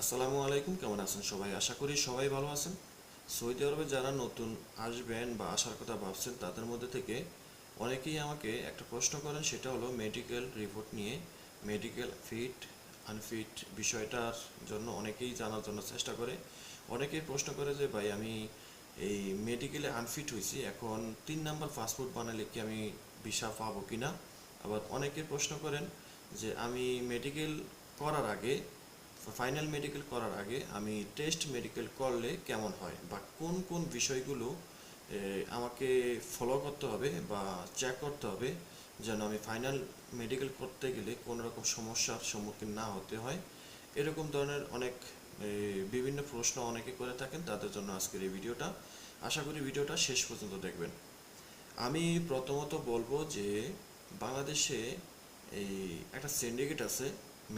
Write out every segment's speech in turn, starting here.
আসসালামু আলাইকুম, কেমন আছেন সবাই? আশা করি সবাই ভালো আছেন। সৌদি আরবে যারা নতুন আসবেন বা আসার কথা ভাবছেন, তাদের মধ্যে থেকে অনেকেই আমাকে একটা প্রশ্ন করেন, সেটা হলো মেডিকেল রিপোর্ট নিয়ে। মেডিকেল ফিট আনফিট বিষয়টার জন্য অনেকেই জানার জন্য চেষ্টা করে। অনেকেই প্রশ্ন করে যে, ভাই, আমি এই মেডিকেলে আনফিট হয়েছি এখন তিন নাম্বার পাসপোর্ট বানালে কি আমি ভিসা পাবো কিনা? আবার অনেকে প্রশ্ন করেন যে, আমি মেডিকেল করার আগে ফাইনাল মেডিকেল করার আগে আমি টেস্ট মেডিকেল করলে কেমন হয় বা কোন কোন বিষয়গুলো আমাকে ফলো করতে হবে বা চেক করতে হবে যেন আমি ফাইনাল মেডিকেল করতে গেলে কোনো রকম সমস্যার সম্মুখীন না হতে হয়। এরকম ধরনের অনেক বিভিন্ন প্রশ্ন অনেকে করে থাকেন, তাদের জন্য আজকের এই ভিডিওটা। আশা করি ভিডিওটা শেষ পর্যন্ত দেখবেন। আমি প্রথমত বলব যে বাংলাদেশে এই একটা সিন্ডিকেট আছে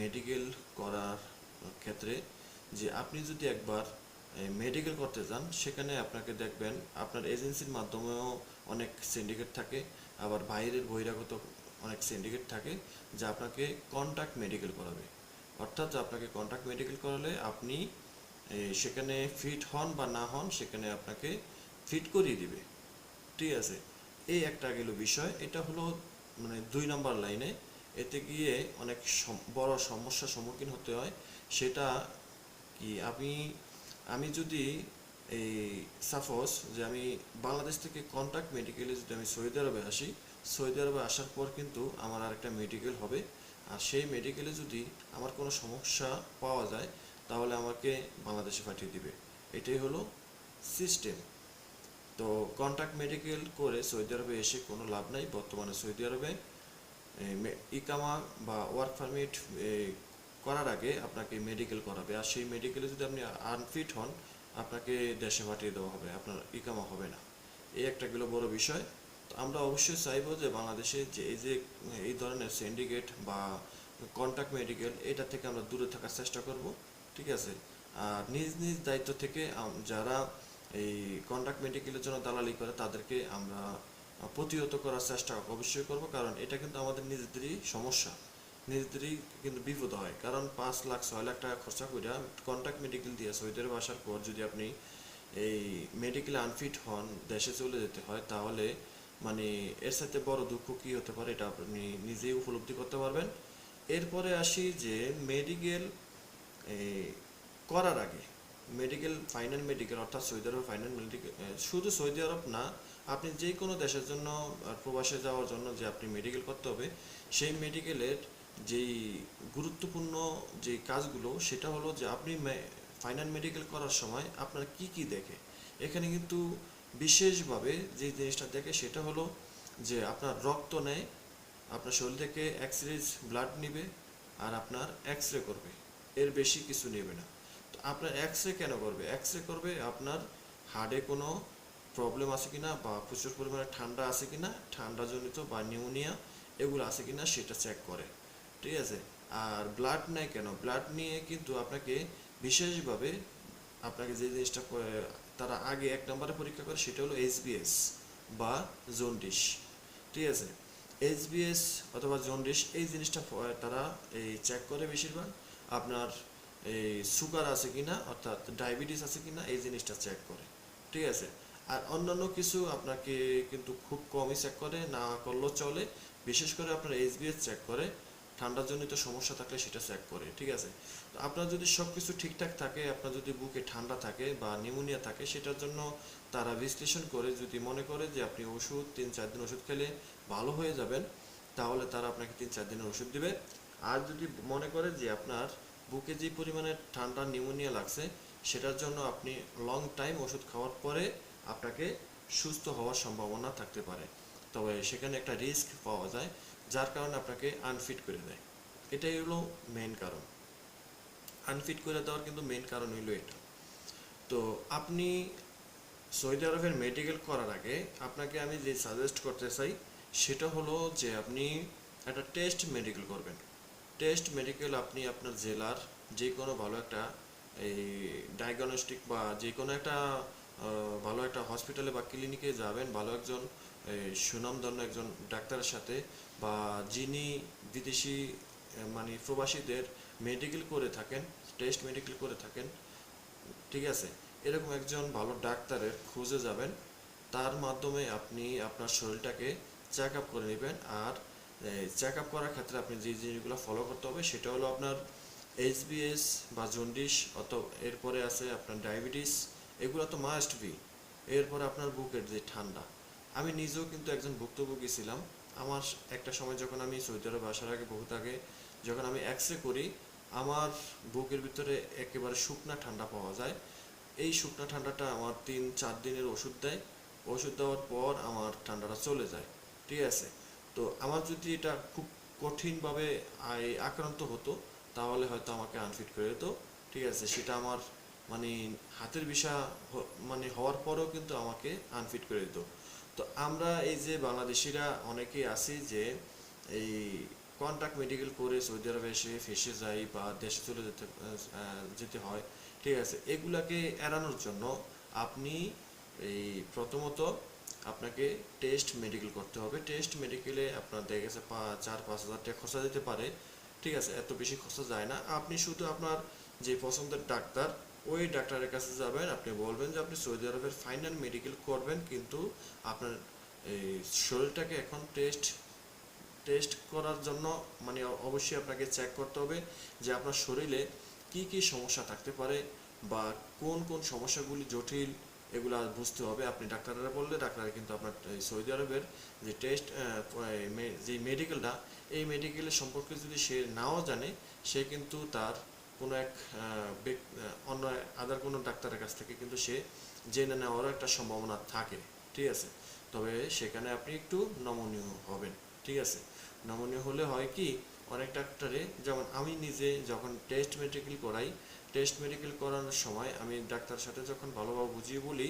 মেডিকেল করার ক্ষেত্রে যে আপনি যদি একবার মেডিকেল করতে যান, সেখানে আপনাকে দেখবেন আপনার এজেন্সির মাধ্যমেও অনেক সিন্ডিকেট থাকে, আবার বাইরের বহিরাগত অনেক সিন্ডিকেট থাকে, যা আপনাকে কন্ট্যাক্ট মেডিকেল করাবে। অর্থাৎ আপনাকে কন্ট্যাক্ট মেডিকেল করালে আপনি সেখানে ফিট হন বা না হন, সেখানে আপনাকে ফিট করিয়ে দিবে। ঠিক আছে? এই একটা গেল বিষয়। এটা হলো মানে দুই নম্বর লাইনে এতে গিয়ে অনেক বড় সমস্যার সম্মুখীন হতে হয়। সেটা কি? আমি আমি যদি এই সাপোজ যে আমি বাংলাদেশ থেকে কন্ট্যাক্ট মেডিকেলে যদি আমি সৌদি আরবে আসি, সৌদি আরবে আসার পর কিন্তু আমার আরেকটা মেডিকেল হবে। আর সেই মেডিকেলে যদি আমার কোনো সমস্যা পাওয়া যায়, তাহলে আমাকে বাংলাদেশে পাঠিয়ে দিবে। এটাই হলো সিস্টেম তো কন্ট্যাক্ট মেডিকেল করে সৌদি আরবে এসে কোনো লাভ নাই। বর্তমানে সৌদি আরবে ইকামা বা ওয়ার্ক পারমিট করার আগে আপনাকে মেডিকেল করাবে। আর সেই মেডিকেলে যদি আপনি আনফিট হন, আপনাকে দেশে পাঠিয়ে দেওয়া হবে, আপনার ইকামা হবে না। এই একটা গেলো বড় বিষয়। তো আমরা অবশ্যই চাইব যে বাংলাদেশে যে এই যে, এই ধরনের সিন্ডিকেট বা কন্ট্যাক্ট মেডিকেল এটা থেকে আমরা দূরে থাকার চেষ্টা করব। ঠিক আছে? আর নিজ নিজ দায়িত্ব থেকে যারা এই কন্ট্যাক্ট মেডিকেলের জন্য দালালি করে, তাদেরকে আমরা প্রতিহত করার চেষ্টা অবশ্যই করব। কারণ এটা কিন্তু আমাদের নিজেদেরই সমস্যা। নিজেদেরই কিন্তু বিপদ হয়। কারণ পাঁচ লাখ, ছয় লাখ টাকা খরচা করে কন্ট্যাক্ট মেডিকেল দিয়ে সৌদি আরবে আসার পর যদি আপনি এই মেডিকেলে আনফিট হন, দেশে চলে যেতে হয়, তাহলে মানে এর সাথে বড় দুঃখ কি হতে পারে এটা আপনি নিজেই উপলব্ধি করতে পারবেন। এরপরে আসি যে মেডিকেল করার আগে মেডিকেল ফাইনাল মেডিকেল অর্থাৎ সৌদি আরব ফাইনাল মেডিকেল শুধু সৌদি আরব না, আপনি যে কোনো দেশের জন্য প্রবাসে যাওয়ার জন্য যে আপনি মেডিকেল করতে হবে, সেই মেডিকেলের যেই গুরুত্বপূর্ণ যে কাজগুলো, সেটা হলো যে আপনি ফাইনাল মেডিকেল করার সময় আপনার কি কি দেখে। এখানে কিন্তু বিশেষভাবে যে জিনিসটা দেখে, সেটা হলো যে আপনার রক্ত নেয়, আপনার শরীর থেকে এক্স রে ব্লাড নিবে আর আপনার এক্স রে করবে। এর বেশি কিছু নেবে না। তো আপনার এক্স রে কেন করবে? এক্স রে করবে আপনার হার্টে কোনো প্রবলেম আছে কিনা বা প্রচুর পরিমাণে ঠান্ডা আছে কিনা, ঠান্ডাজনিত বা নিউমোনিয়া এগুলো আছে কিনা সেটা চেক করে। ঠিক আছে? আর ব্লাড নেয় কেন? ব্লাড নিয়ে কিন্তু আপনাকে বিশেষভাবে আপনাকে যে জিনিসটা তারা আগে এক নম্বরে পরীক্ষা করে সেটা হলো এইচবিএস বা জন্ডিস ঠিক আছে? এইচবিএস অথবা জন্ডিস এই জিনিসটা তারা এই চেক করে বেশিরভাগ। আপনার এই সুগার আছে কিনা, অর্থাৎ ডায়াবেটিস আছে কিনা, এই জিনিসটা চেক করে, ঠিক আছে? আর অন্যান্য কিছু আপনাকে কিন্তু খুব কমই চেক করে, না করলেও চলে। বিশেষ করে আপনার এইচবিএস চেক করে ঠান্ডাজনিত সমস্যা থাকলে সেটা চেক করে, ঠিক আছে? তো আপনার যদি সব কিছু ঠিকঠাক থাকে, আপনার যদি বুকে ঠান্ডা থাকে বা নিউমোনিয়া থাকে, সেটার জন্য তারা বিশ্লেষণ করে যদি মনে করে যে আপনি ওষুধ তিন চার দিন ওষুধ খেলে ভালো হয়ে যাবেন, তাহলে তারা আপনাকে তিন চার দিনের ওষুধ দিবে। আর যদি মনে করে যে আপনার বুকে যে পরিমাণে ঠান্ডা নিউমোনিয়া লাগছে, সেটার জন্য আপনি লং টাইম ওষুধ খাওয়ার পরে আপনাকে সুস্থ হওয়ার সম্ভাবনা থাকতে পারে। তবে সেখানে একটা রিস্ক পাওয়া যায়। যার কারণে আপনাকে আনফিট করে দেয়। এটাই হলো মেন কারণ। আনফিট করে দেওয়ার কিন্তু মেন কারণ হইল এটা। তো আপনি সৌদি আরবের মেডিকেল করার আগে আপনাকে আমি যে সাজেস্ট করতে চাই, সেটা হলো যে আপনি একটা টেস্ট মেডিকেল করবেন। টেস্ট মেডিকেল আপনি আপনার জেলার যে কোনো ভালো একটা এই ডায়াগনস্টিক বা যে কোনো একটা ভালো একটা হসপিটালে বা ক্লিনিকে যাবেন, ভালো একজন সুনামধন্য একজন ডাক্তারের সাথে বা যিনি বিদেশি মানে প্রবাসীদের মেডিকেল করে থাকেন টেস্ট মেডিকেল করে থাকেন, ঠিক আছে? এরকম একজন ভালো ডাক্তারের খুঁজে যাবেন, তার মাধ্যমে আপনি আপনার শরীরটাকে চেক আপ করে নেবেন আর চেক আপ করার ক্ষেত্রে আপনি যে জিনিসগুলো ফলো করতে হবে সেটা হলো আপনার এইচবিএস বা জন্ডিস অত, এরপরে আছে আপনার ডায়াবেটিস এগুলো তো মাস্ট বি এরপরে আপনার বুকের যে ঠান্ডা। আমি নিজেও কিন্তু একজন ভুক্তভোগী ছিলাম আমার একটা সময় যখন আমি সৌদি আরবে আসার আগে, বহুত আগে, যখন আমি এক্সরে করি, আমার বুকের ভিতরে একেবারে শুকনা ঠান্ডা পাওয়া যায়। এই শুকনা ঠান্ডাটা আমার তিন, চার দিনের ওষুধ দেয়। ওষুধ দেওয়ার পর আমার ঠান্ডাটা চলে যায়। ঠিক আছে? তো আমার যদি এটা খুব কঠিনভাবে আক্রান্ত হতো, তাহলে হয়তো আমাকে আনফিট করে দিত। ঠিক আছে? সেটা আমার মানে হাতের বিষয় হ- মানে হওয়ার পরেও কিন্তু আমাকে আনফিট করে দিত। তো আমরা এই যে বাংলাদেশিরা অনেকেই আছি যে এই কন্ট্রাক্ট মেডিকেল করে সৌদি আরবে এসে ফেসে যাই বা দেশে চলে যেতে যেতে হয়, ঠিক আছে? এগুলাকে এড়ানোর জন্য আপনি এই প্রথমত আপনাকে টেস্ট মেডিকেল করতে হবে। টেস্ট মেডিকেলে আপনার দেখা গেছে চার, পাঁচ হাজার টাকা খরচা দিতে পারে, ঠিক আছে? এত বেশি খরচা যায় না। আপনি শুধু আপনার যে পছন্দের ডাক্তার ওই ডাক্তারের কাছে যাবেন, আপনি বলবেন যে আপনি সৌদি আরবের ফাইনাল মেডিকেল করবেন, কিন্তু আপনার এই শরীরটাকে এখন টেস্ট টেস্ট করার জন্য মানে অবশ্যই আপনাকে চেক করতে হবে যে আপনার শরীরে কি কি সমস্যা থাকতে পারে বা কোন কোন সমস্যাগুলি জটিল, এগুলা বুঝতে হবে। আপনি ডাক্তাররা বললে ডাক্তার কিন্তু আপনার সৌদি আরবের যে টেস্ট যে মেডিকেলটা এই মেডিকেলের সম্পর্কে যদি সে নাও জানে, সে কিন্তু তার কোনো এক অন্য আদার কোনো ডাক্তারের কাছ থেকে কিন্তু সে জেনে নেওয়ারও একটা সম্ভাবনা থাকে, ঠিক আছে? তবে সেখানে আপনি একটু নমনীয় হবেন, ঠিক আছে? নমনীয় হলে হয় কি, অনেক ডাক্তারে যেমন আমি নিজে যখন টেস্ট মেডিকেল করাই টেস্ট মেডিকেল করানোর সময় আমি ডাক্তারের সাথে যখন ভালোভাবে বুঝিয়ে বলি,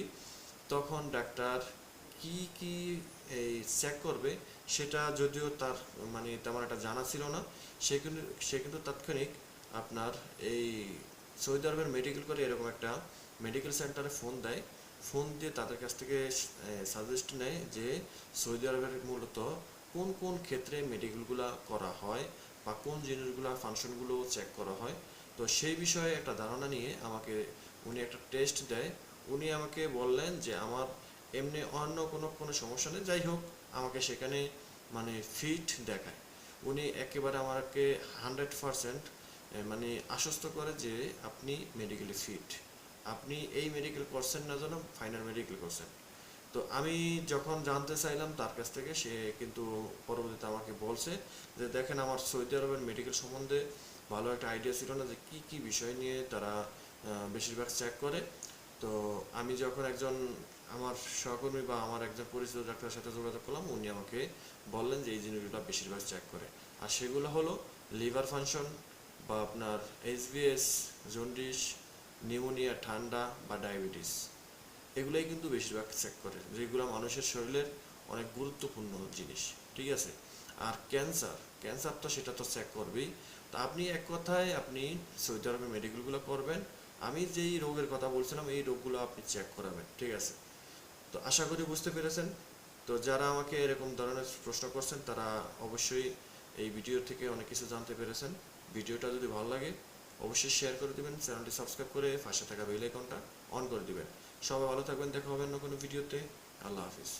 তখন ডাক্তার কি কি, এই চেক করবে সেটা যদিও তার মানে তেমন একটা জানা ছিল না, সে কিন্তু সে কিন্তু তাৎক্ষণিক আপনার এই সৌদি আরবের মেডিকেল করে এরকম একটা মেডিকেল সেন্টারে ফোন দেয়। ফোন দিয়ে তাদের কাছ থেকে সাজেস্ট নেয় যে সৌদি আরবের মূলত কোন কোন ক্ষেত্রে মেডিকেলগুলো করা হয় বা কোন জিনিসগুলো ফাংশনগুলো চেক করা হয়। তো সেই বিষয়ে একটা ধারণা নিয়ে আমাকে উনি একটা টেস্ট দেয়। উনি আমাকে বললেন যে আমার এমনি অন্য কোনো কোনো সমস্যা নেই। যাই হোক, আমাকে সেখানে মানে ফিট দেখায়। উনি একেবারে আমাকে হান্ড্রেড পারসেন্ট মানে আশ্বস্ত করে যে আপনি মেডিকেলি ফিট আপনি এই মেডিকেল করছেন না যেন ফাইনাল মেডিকেল করছেন। তো আমি যখন জানতে চাইলাম তার কাছ থেকে, সে কিন্তু পরবর্তীতে আমাকে বলছে যে, দেখেন আমার সৌদি আরবের মেডিকেল সম্বন্ধে ভালো একটা আইডিয়া ছিল না যে কি কি বিষয় নিয়ে তারা বেশিরভাগ চেক করে। তো আমি যখন একজন আমার সহকর্মী বা আমার একজন পরিচিত ডাক্তারের সাথে যোগাযোগ করলাম, উনি আমাকে বললেন যে, এই জিনিসগুলো বেশিরভাগ চেক করে। আর সেগুলো হলো লিভার ফাংশন বা আপনার এইচবিএস জন্ডিস, নিউমোনিয়া, ঠান্ডা বা ডায়াবেটিস। এগুলোই কিন্তু বেশিরভাগ চেক করে। যেগুলো মানুষের শরীরের অনেক গুরুত্বপূর্ণ জিনিস, ঠিক আছে? আর ক্যান্সার ক্যান্সার তো সেটা তো চেক করবেই। তো আপনি এক কথায় আপনি সৌদি আরবের মেডিকেলগুলো করবেন। আমি যেই রোগের কথা বলছিলাম, এই রোগগুলো আপনি চেক করাবেন, ঠিক আছে? তো আশা করি বুঝতে পেরেছেন। তো যারা আমাকে এরকম ধরনের প্রশ্ন করছেন, তারা অবশ্যই এই ভিডিও থেকে অনেক কিছু জানতে পেরেছেন। ভিডিওটা যদি ভালো লাগে, অবশ্যই শেয়ার করে দেবেন চ্যানেলটি সাবস্ক্রাইব করে পাশে থাকা বেল আইকনটা অন করে দেবেন। সবাই ভালো থাকবেন, দেখা হবে অন্য কোনো ভিডিওতে আল্লাহ হাফিজ।